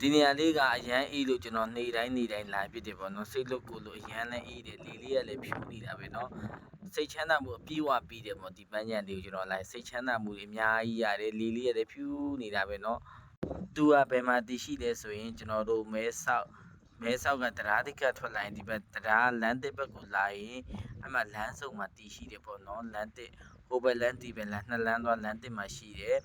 ဒီနေရာလေးကအရန်အေးလို့ကျွန်တော်နေတိုင်းနေတိုင်းလာဖြစ်တယ်ပေါ့နော်စိတ်လွတ်ကိုယ်လို့အရန်လည်းအေးတယ်လေလေးကလည်းဖြူနေတာပဲနော်စိတ်ချမ်းသာမှုအပြည့်အဝပြီးတယ်ပေါ့ဒီပန်းချံလေးကိုကျွန်တော်လိုက်စိတ်ချမ်းသာမှုတွေအများကြီးရတယ်လေလေးကလည်းဖြူနေတာပဲနော်သူကဘယ်မှာတည်ရှိလဲဆိုရင်ကျွန်တော်တို့မဲဆောက် မဲဆောက်ကတရားတိကထွက်လာရင်ဒီဘက်တရားလမ်းတစ်ဘက်ကိုလာရင်အမှလမ်းစုံမှာတည်ရှိတယ်ပေါ့နော်လမ်းတစ်ဟိုဘက်လမ်းဒီဘက်လမ်းနှစ်လမ်းသွားလမ်းတစ်မှာရှိတယ်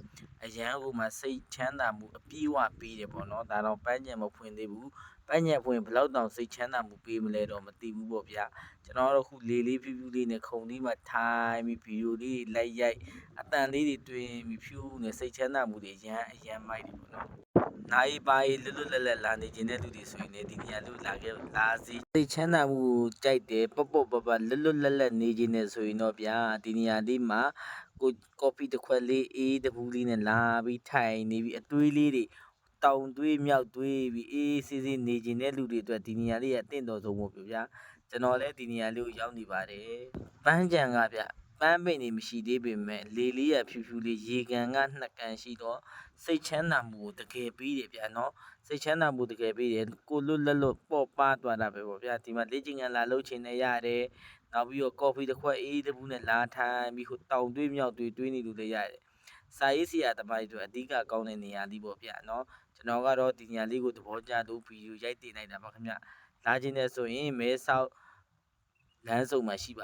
အရန်ဟိုမှာစိတ်ချမ်းသာမှုအပြည့်အဝပေးတယ်ပေါ့နော်ဒါတော့ပန်းညံမဖွင့်သေးဘူးပန်းညံဖွင့်ဘယ်လောက်တောင်စိတ်ချမ်းသာမှုပေးမလဲတော့မသိဘူးပေါ့ဗျာကျွန်တော်တို့ခုလေးလေးဖြူဖြူလေးနဲ့ခုံလေးမှာထိုင်ပြီးဗီဒီယိုလေးတွေလိုက်ရိုက်အတန်လေးတွေတွင်ပြီးဖြူနေစိတ်ချမ်းသာမှုတွေရမ်းအရန်မိုက်တယ်ပေါ့နော် နိုင်ပါရီလွတ်လွတ်လပ်လပ်လာနေခြင်းတဲ့လူတွေဆိုရင်လည်းဒီနေရာလို့လာခဲ့လာစီစိတ်ချမ်းသာမှုကြိုက်တယ်ပေါ့ပေါ့ပပလွတ်လွတ်လပ်လပ်နေခြင်းနဲ့ဆိုရင်တော့ဗျာဒီနေရာလေးမှာကိုကော်ဖီတစ်ခွက်လေးအေးတပူးလေးနဲ့လာပြီးထိုင်နေပြီးအသွေးလေးတွေတောင်သွေးမြောက်သွေးပြီးအေးအေးဆေးဆေးနေကျင်တဲ့လူတွေအတွက်ဒီနေရာလေးကအသင့်တော်ဆုံးပေါ့ဗျာကျွန်တော်လည်းဒီနေရာလေးကိုရောက်နေပါတယ်ပန်းကြံကဗျ ပန်းပိန်နေမရှိသေးပေမဲ့လေလေးရဖြူဖြူလေးရေကန်ကနှစ်ကန်ရှိတော့စိတ်ချမ်းသာမှုကိုတကယ်ပြီးတယ်ဗျာနော်စိတ်ချမ်းသာမှုတကယ်ပြီးတယ်ကိုလွတ်လပ်လွတ်ပေါ့ပါသွားတာပဲပေါ့ဗျာဒီမှာလေ့ကျင့်ခန်းလာလုပ်ချင်နေရတယ်နောက်ပြီးတော့ကော်ဖီတစ်ခွက်အေးတစ်ဘူးနဲ့လာထိုင်ပြီးဟိုတောင်တွေးမြောက်တွေးတွေးနေလို့လည်းရတယ်။စာရေးဆရာတမိုင်းတို့အဓိကကောင်းတဲ့နေရာလေးပေါ့ဗျာနော်။ကျွန်တော်ကတော့ဒီနေရာလေးကိုသဘောကျလို့ဗီဒီယိုရိုက်တင်လိုက်တာပါခင်ဗျ။လာခြင်းနဲ့ဆိုရင်မဲဆောက်လမ်းစုံမှာရှိပါ